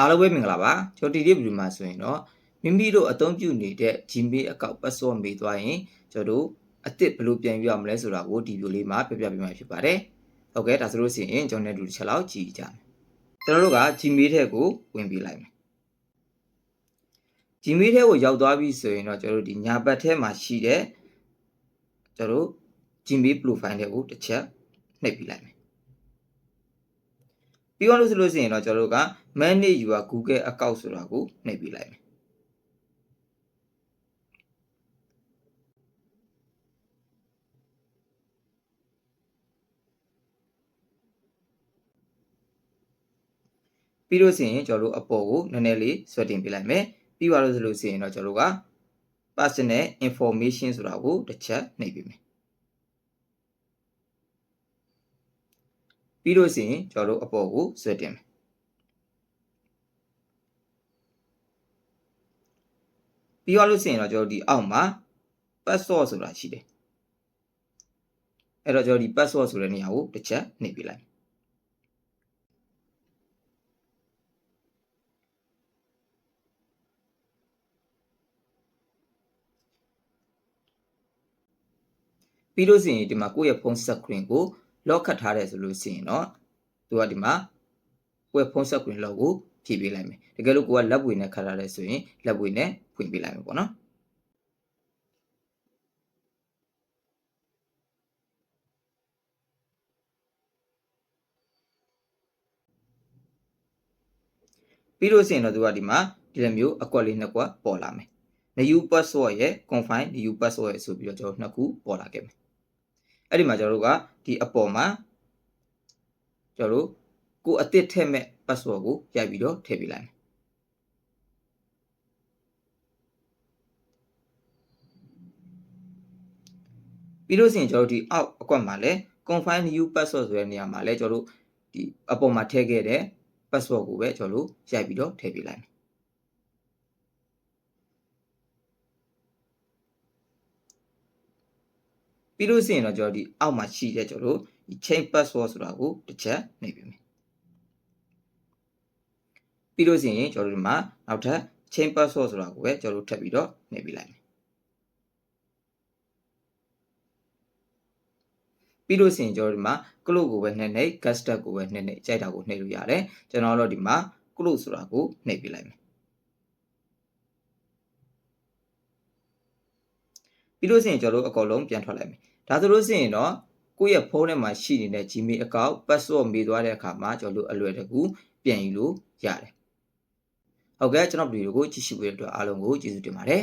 အားလုံးပဲမင်္ဂလာပါကျွန်တော်ဒီဒီဗီဒီယိုမှာဆိုရင်တော့မိမိတို့အသုံးပြုနေတဲ့ Gmail အကောင့် password မေးသွားရင်ကျွန်တော်တို့အစ်စ်ဘယ်လိုပြန်ပြရမလဲဆိုတာကိုဒီဗီဒီယိုလေးမှာပြပြပေးမှာဖြစ်ပါတယ်ဟုတ်ကဲ့ဒါဆိုလို့ရှိရင်ကျွန်တော်တို့တစ်ချက်လောက်ကြည့်ကြမယ်ကျွန်တော်တို့က Gmail ထဲကိုဝင်ပေးလိုက်မယ် Gmail ထဲကိုရောက်သွားပြီဆိုရင်တော့ကျွန်တော်တို့ဒီညာဘက်ထဲမှာရှိတဲ့ကျွန်တော်တို့ Gmail profile တွေကိုတစ်ချက်နှိပ်ပြလိုက်မယ် ပြီးတော့လို့ဆိုလို့ရှိရင်တော့ကျွန်တော်တို့က manage your Google account ဆိုတာကိုနှိပ်ပြလိုက်မယ်ပြီးလို့ရှိရင်ကျွန်တော်တို့အပေါ်ကိုနည်းနည်းလေးဆွဲတင်ပြလိုက်မယ်ပြီးသွားလို့ဆိုလို့ရှိရင်တော့ကျွန်တော်တို့က personal information ဆိုတာကိုတစ်ချက်နှိပ်ပြမယ် ပြီးလို့ရှိရင်ကျွန်တော်တို့အပေါ်ကိုဆွဲတင်မယ်ပြီးသွားလို့ရှိရင်တော့ကျွန်တော်တို့ဒီအောက်မှာ password ဆိုတာရှိတယ်အဲ့တော့ကျွန်တော်ဒီ password ဆိုတဲ့နေရာကိုတစ်ချက်နှိပ်ပြလိုက်ပြီးလို့ရှိရင်ဒီမှာကိုယ့်ရဲ့ဖုန်း screen ကို lock ခတ်ထားတယ်ဆိုလို့ရှိရင်တော့သူကဒီမှာကိုယ့်ရဲ့ဖုန်း screen lock ကိုဖြည့်ပေးလိုက်မယ်တကယ်လို့ကိုကလက်ပွေနဲ့ခတ်ထားတယ်ဆိုရင်လက်ပွေနဲ့ဖွင့်ပေးလိုက်မယ်ပေါ့နော်ပြီးလို့ရှိရင်တော့သူကဒီမှာဒီလိုမျိုးအကွက်လေးနှစ်ကွက်ပေါ်လာမယ် new password ရဲ့ confine new password ရဲ့ဆိုပြီးတော့ကျွန်တော်နှစ်ခုပေါ်လာခဲ့မယ် အဲ့ဒီမှာကျွန်တော်တို့ကဒီအပေါ်မှာကျွန်တော်တို့ကိုအသစ်ထည့်မဲ့ password ကိုရိုက်ပြီးတော့ထည့်ပေးလိုက်မယ်ပြီးလို့ရှိရင်ကျွန်တော်တို့ဒီအောက်အကွက်မှာလဲ confine new password ဆိုတဲ့နေရာမှာလဲကျွန်တော်တို့ဒီအပေါ်မှာထည့်ခဲ့တဲ့ password ကိုပဲကျွန်တော်တို့ရိုက်ပြီးတော့ထည့်ပေးလိုက်မယ် ပြီးလို့ရှိရင်တော့ကျွန်တော်ဒီအောက်မှာရှိတဲ့ကျွန်တော်တို့ဒီ chain password ဆိုတာကိုတစ်ချက်နှိပ်ပေးမယ်ပြီးလို့ရှိရင်ကျွန်တော်တို့ဒီမှာနောက်ထပ် chain password ဆိုတာကိုပဲကျွန်တော်တို့ထပ်ပြီးတော့နှိပ်ပေးလိုက်မယ်ပြီးလို့ရှိရင်ကျွန်တော်ဒီမှာ close ကိုပဲနှိပ်နှိပ် custom ကိုပဲနှိပ်နှိပ်ကြိုက်တာကိုနှိပ်လို့ရတယ်ကျွန်တော်တို့ဒီမှာ close ဆိုတာကိုနှိပ်ပေးလိုက်မယ်ပြီးလို့ရှိရင်ကျွန်တော်တို့အကောင်လုံးပြန်ထွက်လိုက်မယ် ဒါဆိုလို့ရှိရင်တော့ကိုယ့်ရဲ့ဖုန်းထဲမှာရှိနေတဲ့ Gmail account password မေးသွားတဲ့အခါမှာကျွန်တော်တို့အလွယ်တကူပြန်ယူလို့ရတယ်ဟုတ်ကဲ့ကျွန်တော်ဗီဒီယိုကိုကြည့်ရှုပေးတဲ့အတွက်အားလုံးကိုကျေးဇူးတင်ပါတယ်